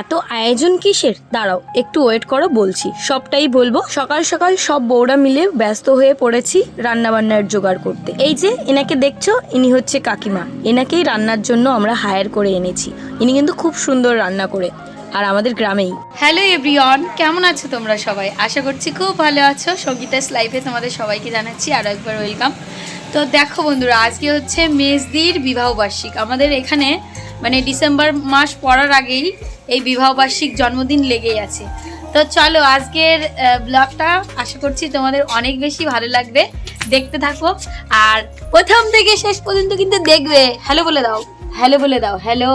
এত আয়োজন কিসের? দাঁড়াও, একটু ওয়েট করো, বলছি। সবটাই বলব। সকাল সকাল সব বউরা মিলে ব্যস্ত হয়ে পড়েছি রান্না বান্নার জোগাড় করতে। এই যে, এনাকে দেখছ? ইনি হচ্ছে কাকিমা। এনাকেই রান্নার জন্য আমরা হায়ার করে এনেছি। ইনি কিন্তু খুব সুন্দর রান্না করে। আর আমাদের গ্রামেই। হ্যালো এভরিওয়ান কেমন আছো তোমরা সবাই? আশা করছি খুব ভালো আছো। সঙ্গীতাস লাইফে তোমাদের সবাইকে জানাচ্ছি আরও একবার ওয়েলকাম তো দেখো বন্ধুরা, আজকে হচ্ছে মেজদির বিবাহবার্ষিক আমাদের এখানে মানে ডিসেম্বর মাস পড়ার আগেই এই বিবাহবার্ষিক জন্মদিন লেগেই আছে। তো চলো আজকের ব্লগটা আশা করছি তোমাদের অনেক বেশি ভালো লাগবে। দেখতে থাকো। আর প্রথম থেকে শেষ পর্যন্ত কিন্তু দেখবে। হ্যালো বলে দাও। হ্যালো বলে দাও। হ্যালো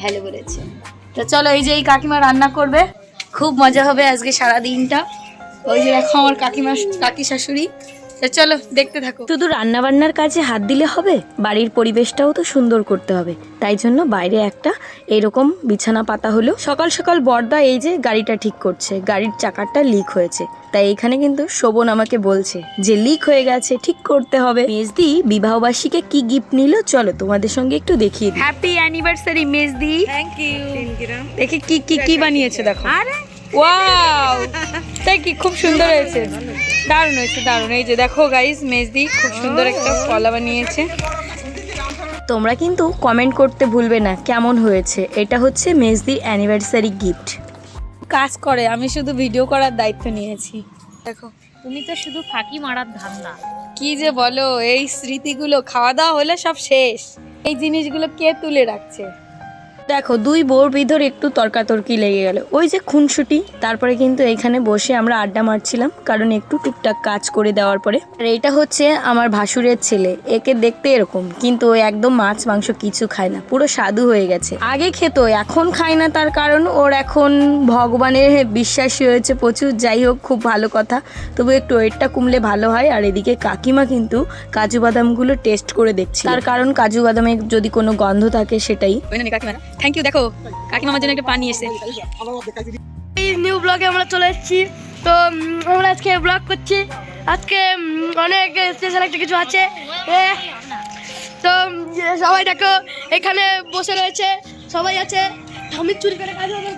হ্যালো বলেছে। তো চলো এই যে এই কাকিমা রান্না করবে। খুব মজা হবে আজকে সারা দিনটা ওই যে দেখো আমার কাকিমা, কাকি শাশুড়ি। চলো দেখতে থাকো। শুধু রান্না বান্নার কাজে হাত দিলে হবে বাড়ির পরিবেশটাও তো সুন্দর করতে হবে। তাই জন্য বাইরে একটা এরকম বিছানা পাতা হলো সকাল সকাল বর্দা এই যে গাড়িটা ঠিক করছে গাড়ির চাকাটা লিক হয়েছে। তাই এখানে কিন্তু শোভন আমাকে বলছে যে লিক হয়ে গেছে ঠিক করতে হবে। মেজদি বিবাহবার্ষিকে কি গিফট নিল? চলো তোমাদের সঙ্গে একটু দেখিয়ে দিই। হ্যাপি অ্যানিভার্সারি মেজদি। থ্যাংক ইউ দেখি কি কি কি বানিয়েছে দেখো। ওয়াও তাই কি খুব সুন্দর হয়েছে। দারুণ হয়েছে দারুণ। এই যে দেখো গাইস মেজদি খুব সুন্দর একটা কলা বানিয়েছে। তোমরা কিন্তু কমেন্ট করতে ভুলবে না কেমন হয়েছে। এটা হচ্ছে মেজদির অ্যানিভার্সারি গিফট কাজ করে আমি শুধু ভিডিও করার দায়িত্ব নিয়েছি। দেখো তুমি তো শুধু ফাঁকি মারার ধান্দা কি যে বলো এই স্মৃতিগুলো খাওয়া দাওয়া হলে সব শেষ। এই জিনিসগুলো কে তুলে রাখছে? দেখো, দুই বোর ভিতর একটু তর্কাতর্কি লেগে গেল। ওই যে খুনসুটি, তারপরে কিন্তু এখানে বসে আমরা আড্ডা মারছিলাম, কারণ একটু টুকটাক কাজ করে দেওয়ার পরে। আর এটা হচ্ছে আমার ভাসুরের ছেলে, একে দেখতে এরকম, কিন্তু ও একদম মাছ মাংস কিছু খায় না, পুরো সাধু হয়ে গেছে। আগে খেত, এখন খায় না তার কারণ, ওর এখন ভগবানের বিশ্বাসী হয়েছে প্রচুর, যাই হোক, খুব ভালো কথা। তবু একটু ওয়েটটা কমলে ভালো হয়, আর এদিকে কাকিমা কিন্তু কাজু বাদামগুলো টেস্ট করে দেখছি তার কারণ কাজু বাদামে যদি কোনো গন্ধ থাকে সেটাই। থ্যাংক ইউ দেখো কাকিমা মামার জন্য একটা পানি এসে এই নিউ ব্লগে আমরা চলে এসেছি। তো আমরা আজকে ব্লগ করছি। আজকে অনেক স্পেশাল একটা কিছু আছে। তো সবাই দেখো, এখানে বসে রয়েছে। সবাই আছে। আমি চুরি করে কাজ আমার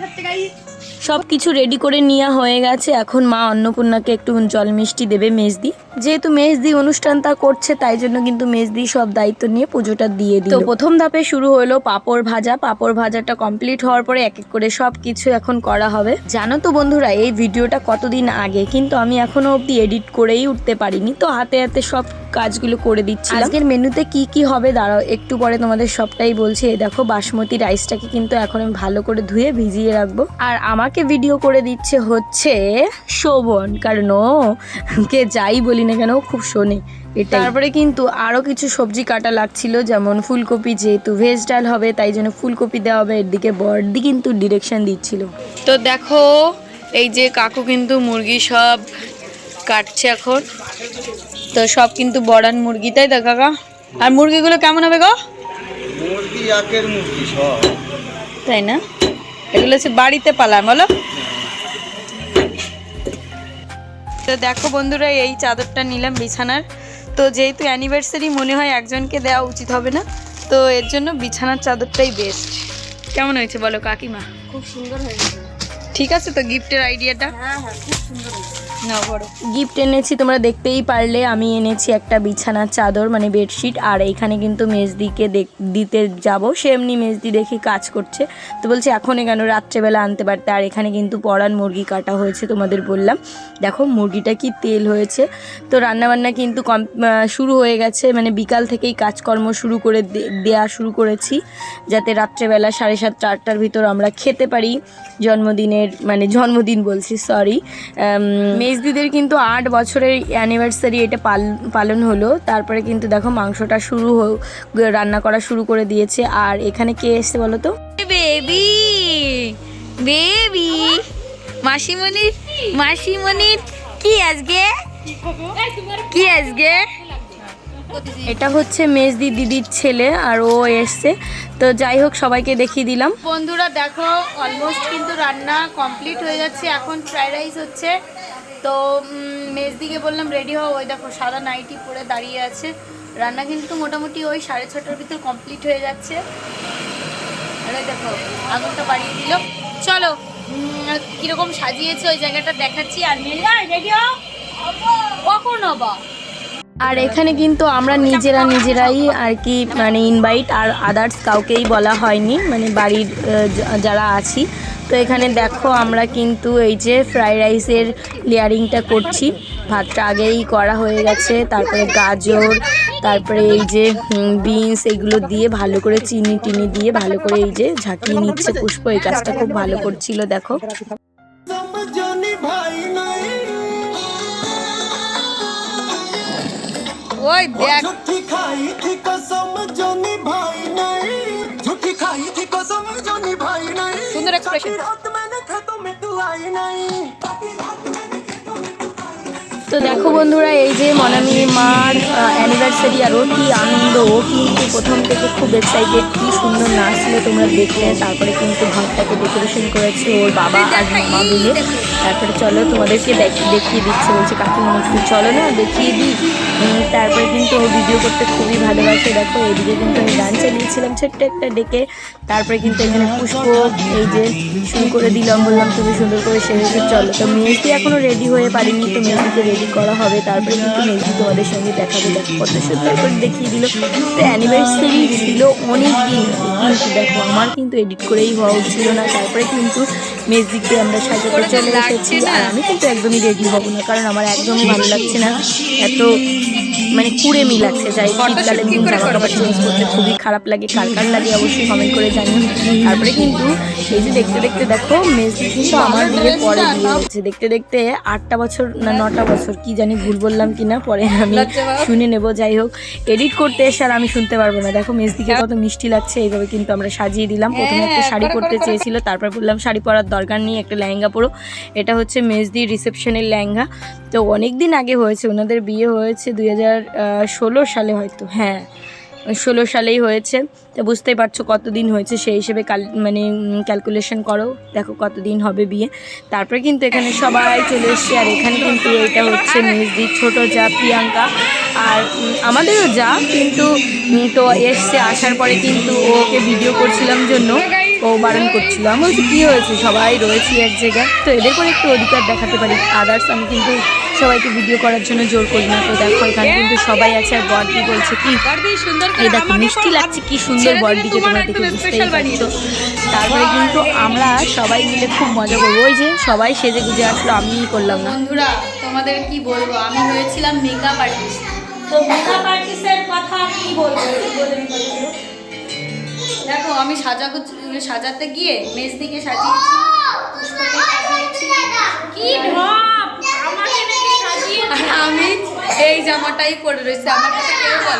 সব কিছু রেডি করে নেওয়া হয়ে গেছে। এখন মা অন্নপূর্ণাকে একটু জল মিষ্টি দেবে মেজদি। যেহেতু মেজদি অনুষ্ঠানটা করছে, তাই জন্য কিন্তু মেজদি সব দায়িত্ব নিয়ে পুজোটা দিয়ে দিল। তো প্রথম ধাপে শুরু হলো পাপড় ভাজা। পাপড় ভাজাটা কমপ্লিট হওয়ার পরে এক এক করে সব কিছু এখন করা হবে। জানো তো বন্ধুরা, এই ভিডিওটা কতদিন আগে? কিন্তু আমি এখনও অবধি এডিট করেই উঠতে পারিনি। তো হাতে হাতে সব কাজগুলো করে দিচ্ছি আজকের মেনুতে কি কি হবে দাঁড়াও, একটু পরে তোমাদের সবটাই বলছি। এই দেখো, বাসমতি রাইসটাকে কিন্তু এখন আমি ভালো করে ধুয়ে ভিজিয়ে রাখব। আর আমাকে ভিডিও করে দিচ্ছে হচ্ছে শোভন, কারণ ও কে যাই বলি না কেন খুব শোনে। তারপরে কিন্তু আরও কিছু সবজি কাটা লাগছিল, যেমন ফুলকপি, যেহেতু ভেজ ডাল হবে, তাই জন্য ফুলকপি দেওয়া হবে। এদিকে বর্দি কিন্তু ডিরেকশন দিচ্ছিল। তো দেখো, এই যে কাকু কিন্তু মুরগি সব কাটছে এখন। তো সব কিন্তু বড়ান মুরগি তাই তো কাকা? আর মুরগিগুলো কেমন হবে গো? মুরগি একের মুরগি সব। তাই না? এগুলো হচ্ছে বাড়িতে পালাম বলো। তো দেখো বন্ধুরা এই চাদরটা নিলাম বিছানার। তো যেহেতু অ্যানিভার্সারি মনে হয় একজনকে দেওয়া উচিত হবে না। তো এর জন্য বিছানার চাদরটাই বেস্ট কেমন হয়েছে বলো কাকিমা? খুব সুন্দর হয়েছে। ঠিক আছে তো গিফটের আইডিয়াটা হ্যাঁ হ্যাঁ খুব সুন্দর হয়েছে। গিফট এনেছি তোমরা দেখতেই পারলে আমি এনেছি একটা বিছানার চাদর মানে বেডশিট আর এইখানে কিন্তু মেজদিকে দিতে যাব। সে এমনি মেজদি দেখি কাজ করছে। তো বলছে এখনই কেন রাত্রেবেলা আনতে পারতে? আর এখানে কিন্তু পরান মুরগি কাটা হয়েছে তোমাদের বললাম। দেখো মুরগিটা কি তেল হয়েছে। তো রান্নাবান্না কিন্তু কম শুরু হয়ে গেছে। মানে বিকাল থেকেই কাজকর্ম শুরু করে দেয়া শুরু করেছি যাতে রাত্রেবেলা সাড়ে সাতটা আটটার ভিতর আমরা খেতে পারি। জন্মদিনের মানে জন্মদিন বলছি সরি মেজদিদের কিন্তু আট বছরের অ্যানিভার্সারি এটা পাল পালন হলো। তারপরে কিন্তু দেখো মাংসটা শুরু রান্না করা শুরু করে দিয়েছে। আর এখানে কে এসছে বলো তো? বেবি! বেবি! মাসিমণির মাসিমণির কি আজকে? কি আজকে? এটা হচ্ছে মেজদি দিদির ছেলে আর ও এসছে। তো যাই হোক সবাইকে দেখিয়ে দিলাম। বন্ধুরা দেখো অলমোস্ট কিন্তু রান্না কমপ্লিট হয়ে যাচ্ছে। এখন ফ্রাইড রাইস হচ্ছে। তো মেজ মেজদিকে বললাম রেডি হও। ওই দেখো, সাদা নাইটি পরে দাঁড়িয়ে আছে। রান্না কিন্তু মোটামুটি ওই সাড়ে ছটার ভিতর কমপ্লিট হয়ে যাচ্ছে। আর ওই দেখো, আগুনটা বাড়িয়ে দিল। চলো কীরকম সাজিয়েছে ওই জায়গাটা দেখাচ্ছি। আর মেয়ে রেডি হও? কখন হবা? আর এখানে কিন্তু আমরা নিজেরা নিজেরাই আর কি মানে ইনভাইট আর আদার্স কাউকেই বলা হয়নি মানে বাড়ির যারা আছি। তো এখানে দেখো আমরা কিন্তু এই যে ফ্রাইড রাইসের লেয়ারিংটা করছি। ভাতটা আগেই করা হয়ে গেছে, তারপরে গাজর, তারপরে এই যে বিনস এগুলো দিয়ে ভালো করে চিনি টিনি দিয়ে ভালো করে এই যে ঝাঁকিয়ে নিচ্ছে পুষ্প। এই কাজটা খুব ভালো করছিল, দেখো। ওই দেখ। খাই কসম নাই। খাই কসম নাই। সুন্দর এক্সপ্রেশন তো দেখো বন্ধুরা এই যে মনামির মার অ্যানিভার্সারি আর কি আনন্দ ও কিন্তু প্রথম থেকে খুব এক্সাইটেড কি সুন্দর নাচলে তোমরা দেখলে। তারপরে কিন্তু ঘরটাকে ডেকোরেশন করেছে ওর বাবা আর মামা মিলে। তারপরে চলো তোমাদেরকে দেখিয়ে দিচ্ছে বলছে কাকিমা চলো না দেখিয়ে দিই। তারপরে কিন্তু ও ভিডিও করতে খুবই ভালোবাসে। দেখো, এদিকে কিন্তু আমি গান চালিয়েছিলাম ছোট্ট একটা ডেকে। তারপরে কিন্তু এখানে পুষ্প এই যে শুরু করে দিলাম বললাম, তুমি সুন্দর করে সেরেছে চলো। তো মেয়েটি এখনও রেডি হয়ে পারিনি, তো মেয়েটিকে রেডি করা হবে। তারপরে কিন্তু মেয়েটি তোমাদের সঙ্গে দেখাবে। দেখো, কত সুন্দর করে দেখিয়ে দিল। তো অ্যানিভার্সারি ছিল অনেক দিন। কিন্তু দেখো আমার কিন্তু এডিট করেই হওয়া উচিত না তারপরে কিন্তু মেজদিকে আমরা সাজাতে চলে এসেছি আর আমি কিন্তু একদমই রেডি হব না কারণ আমার একদমই ভালো লাগছে না এত মানে কুড়েমি লাগছে যাই শীতকালে কিন্তু জামা কাপড় চেঞ্জ করতে খুবই খারাপ লাগে কার কার লাগে অবশ্যই কমেন্ট করে জানিও। তারপরে কিন্তু এই যে দেখতে দেখতে দেখো মেজদি কিন্তু আমার বিয়ের পরে বিয়ে হয়েছে দেখতে দেখতে আটটা বছর না নটা বছর কি জানি ভুল বললাম কি না পরে আমি শুনে নেব যাই হোক এডিট করতে এসে আর আমি শুনতে পারব না। দেখো মেজদিকে কত মিষ্টি লাগছে এইভাবে কিন্তু আমরা সাজিয়ে দিলাম। প্রথমে একটা শাড়ি পরতে চেয়েছিল তারপর বললাম শাড়ি পরার দরকার নেই একটা লেহেঙ্গা পরো। এটা হচ্ছে মেজদি রিসেপশনের লেহেঙ্গা। তো অনেক দিন আগে হয়েছে ওনাদের বিয়ে হয়েছে দুই হাজার ষোলো সালে হয়তো। হ্যাঁ। ষোলো সালেই হয়েছে। তো বুঝতেই পারছ কতদিন হয়েছে, সেই হিসেবে কাল মানে ক্যালকুলেশন করো। দেখো কতদিন হবে বিয়ে। তারপরে কিন্তু এখানে সবাই চলে এসছে, আর এখানে কিন্তু এটা হচ্ছে মেজদির ছোট যা প্রিয়াঙ্কা। আর আমাদেরও যা, কিন্তু তো এসছে আসার পরে কিন্তু ওকে ভিডিও করছিলাম জন্য। ও বারণ করছিল। আমি বলছি, কী হয়েছে? সবাই রয়েছি এক জায়গায়। তো এদের করে একটু অধিকার দেখাতে পারি। আদার্স আমি কিন্তু সবাইকে ভিডিও করার জন্য জোর করি না। তো দেখো এখানে কিন্তু সবাই আছে আর বড়দি বলছে কি? সুন্দর এই দেখো মিষ্টি লাগছে কি সুন্দর বড়দিকে তোমার দেখে বুঝতেই পারছ। তারপরে কিন্তু আমরা সবাই মিলে খুব মজা করব। ওই যে সবাই সেজে গুজে আসলো আমিই করলাম না। বন্ধুরা তোমাদের কি বলব? আমি হয়েছিলাম মেকআপ আর্টিস্ট তো মেকআপ আর্টিস্টের কথা কি বলব? দেখো আমি সাজা সাজাতে গিয়ে মেজদিকে দিকে সাজিয়েছি কি ভাব আমাকে নাকি সাজিয়ে আর আমি এই জামাটাই পরে রয়েছে, আমার কাছে কেউ না।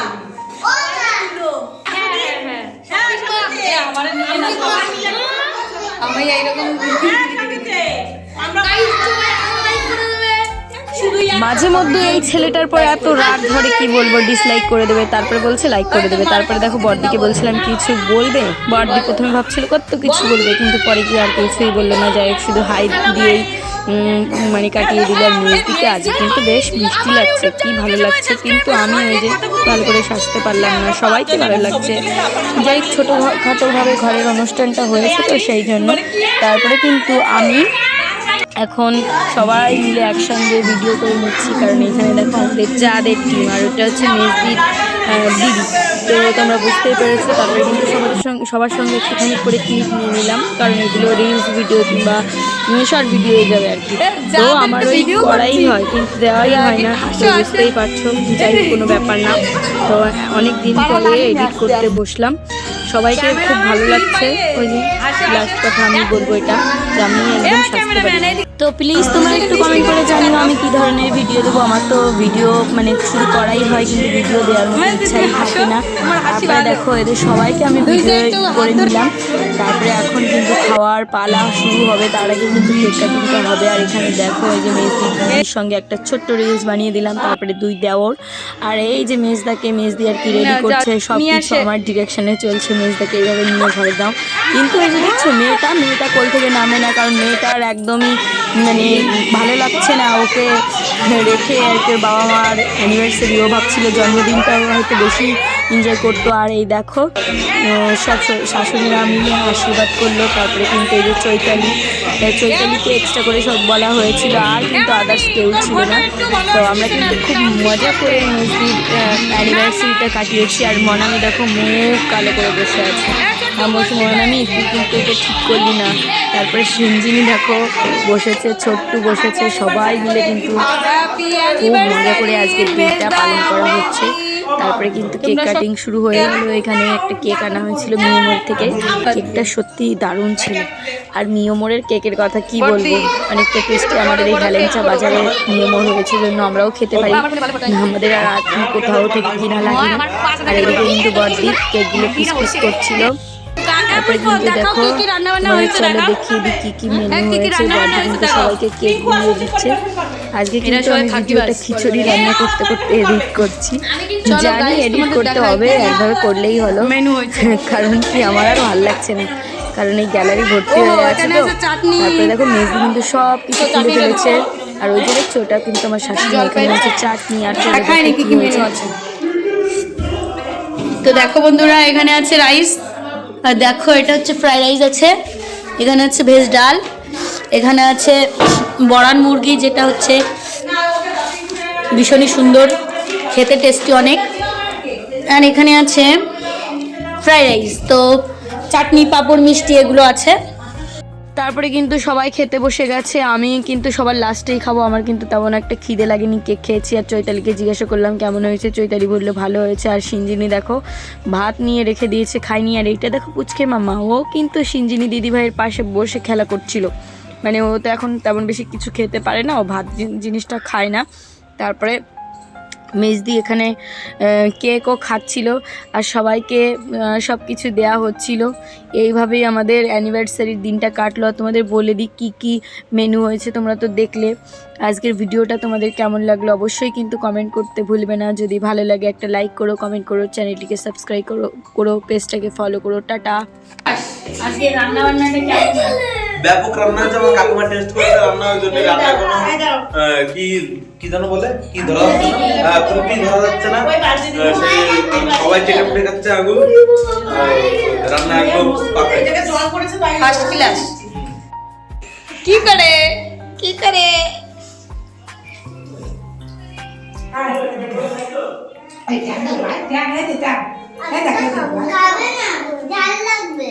আমি এইরকম মাঝে মধ্যে এই ছেলেটার পর এত রাগ ধরে কি বলব ডিসলাইক করে দেবে, তারপরে বলছে লাইক করে দেবে, তারপরে দেখো বড়দিকে বলছিলাম, কিছু বলবে? বড়দি প্রথমে ভাবছিল কত কিছু বলবে, কিন্তু পরে কি আর কিছুই বলল না, যাই শুধু হাই দিয়েই মানে কাটিয়ে দিল আর মিউজিকে আজ কিন্তু বেশ মিষ্টি লাগছে, কি ভালো লাগছে। কিন্তু আমি ওই যে ভালো করে সাজতে পারলাম না। সবাইকে ভালো লাগছে। যাই ছোটো খাটোভাবে ঘরের অনুষ্ঠানটা হয়েছে তো সেই জন্য। তারপরে কিন্তু আমি এখন সবাই মিলে একসঙ্গে ভিডিও করে নিচ্ছি। কারণ এখানে দেখো আমাদের চাঁদের টিম, আর ওটা হচ্ছে মেজদির দিদি। তো তোমরা বুঝতেই পেরেছ তারপরে কিন্তু সবার সঙ্গে সবার সঙ্গে একটুখানি করে ক্লিপ নিয়ে নিলাম কারণ এগুলো রিলস ভিডিও কিংবা শর্ট ভিডিও হয়ে যাবে আর কি। তো আমার ওই করাই হয় কিন্তু দেওয়াই হয় না তো বুঝতেই পারছ যাই কোনো ব্যাপার না। তো অনেক দিন পরে এডিট করতে বসলাম। সবাইকে খুব ভালো লাগছে ওই যে লাস্ট কথা আমি বলব এটা যে আমি একদম পারি তো প্লিজ তোমরা একটু কমেন্ট করে জানিও আমি কি ধরনের ভিডিও দেবো। আমার তো ভিডিও মানে শুরু করাই হয় কিন্তু ভিডিও দেওয়ার ইচ্ছাই থাকে না। তারপরে দেখো এদের সবাইকে আমি ভিডিও করে নিলাম। তারপরে এখন কিন্তু খাওয়ার পালা শুরু হবে তার আগে কিন্তু কেক কাটিংটা হবে। আর এখানে দেখো এই যে মেজদি দিদির সঙ্গে একটা ছোট্ট রিলস বানিয়ে দিলাম তারপরে দুই দেওর। আর এই যে মেজদাকে মেজদি আর কি রেডি করছে সব কিছু আমার ডিরেকশনে চলছে মেজদাকে এইভাবে নিয়ে ঘরে দাও। কিন্তু এই যে দেখছ মেয়েটা মেয়েটা কোল থেকে নামে না কারণ মেয়েটার একদমই মানে ভালো লাগছে না। ওকে রেখে আর কি বাবা মার অ্যানিভার্সারি ও ভাবছিল জন্মদিনটা হয়তো বেশি এনজয় করতো। আর এই দেখো সব শাশুড়িরা মিলে আশীর্বাদ করল, তারপরে কিন্তু এই যে চৈতালি চৈতালিকে এক্সট্রা করে সব বলা হয়েছিল। আর কিন্তু আদার্স কেউ ছিল না। তো আমরা কিন্তু খুব মজা করে অ্যানিভার্সারিটা কাটিয়েছি। আর মনামি দেখো, মুখ কালো করে বসে আছে। আমি বলছি মনামি তুই কিন্তু এটা ঠিক করলি না। তারপরে সিঞ্জিনি দেখো বসেছে ছোট্টু বসেছে সবাই মিলে কিন্তু খুব মজা করে আজকের দিনটা পালন করা হচ্ছে। তারপরে কিন্তু কেক কাটিং শুরু হয়ে গেল। এখানে একটা কেক আনা হয়েছিল মিয়মোর থেকে। কেকটা সত্যি দারুণ ছিল। আর মিয়মোরের কেকের কথা কি বলব? অনেকটা টেস্টি আমাদের এই ভ্যালেন্সা বাজারে মিয়মোর হয়েছে জন্য আমরাও খেতে পারি। আমাদের আর কোথাও থেকে কিনা লাগে না আর এদিকে কিন্তু বড়দি কেকগুলো পিস পিস করছিল। তারপরে কিন্তু দেখো মানে চলো দেখিয়ে দিই কি কি মেনু হয়েছে কিন্তু সবাইকে কেক বানিয়ে দিচ্ছে। আজকে কিন্তু আমি ভিডিওটা খিচুড়ি রান্না করতে করতে এডিট করছি। জানি এডিট করতে হবে একভাবে করলেই হলো। মেনু কারণ কি আমার আর ভালো লাগছে না। কারণ এই গ্যালারি ভর্তি হয়ে আছে তো তারপরে দেখো মেজদি কিন্তু সব কিছু তুলে ফেলেছে। আর ওই যে দেখছ ওটা কিন্তু আমার শাশুড়ি এখানে হচ্ছে চাটনি আর কি কি আছে? তো দেখো বন্ধুরা এখানে আছে রাইস আর দেখো, এটা হচ্ছে ফ্রাইড রাইস আছে। এখানে হচ্ছে ভেজ ডাল। এখানে আছে বড়ান মুরগি, যেটা হচ্ছে ভীষণই সুন্দর, খেতে টেস্টি অনেক। আর এখানে আছে ফ্রাইড রাইস তো চাটনি, পাঁপড়, মিষ্টি, এগুলো আছে। তারপরে কিন্তু সবাই খেতে বসে গেছে। আমি কিন্তু সবার লাস্টেই খাব। আমার কিন্তু তেমন একটা খিদে লাগেনি। কেক খেয়েছি আর চৈতালিকে জিজ্ঞাসা করলাম, কেমন হয়েছে? চৈতালি বলল, ভালো হয়েছে। আর সিঞ্জিনি দেখো, ভাত নিয়ে রেখে দিয়েছে খাইনি আর এইটা দেখো পুচকে মামা ও কিন্তু সিঞ্জিনি দিদিভাইয়ের পাশে বসে খেলা করছিল। মানে ও তো এখন তেমন বেশি কিছু খেতে পারে না। ও ভাত জিনিসটা খায় না। তারপরে মেজদি এখানে কেকও খাচ্ছিল আর সবাইকে সব কিছু দেওয়া হচ্ছিল। এইভাবেই আমাদের অ্যানিভার্সারির দিনটা কাটলো। আর তোমাদের বলে দিই কী কী মেনু হয়েছে, তোমরা তো দেখলে। আজকের ভিডিওটা তোমাদের কেমন লাগল অবশ্যই কিন্তু কমেন্ট করতে ভুলবে না। যদি ভালো লাগে একটা লাইক করো কমেন্ট করো চ্যানেলটিকে সাবস্ক্রাইব করো করো পেজটাকে ফলো করো। টাটা। আজকে রান্না বান্নাটা কেমন? ব্যাপক রান্না হচ্ছে আমার কাকিমা টেস্ট করেছে রান্না ওই জন্য রান্না কোনো আহ, কি কি যেন বলে? কি ধরা হ্যাঁ, ত্রুটি ধরা যাচ্ছে না? সেই সবাই চেটে পুটে খাচ্ছে আগুন। রান্না একদম ফার্স্ট ক্লাস কি করে? কি করে? খাবে না ঝাল লাগবে।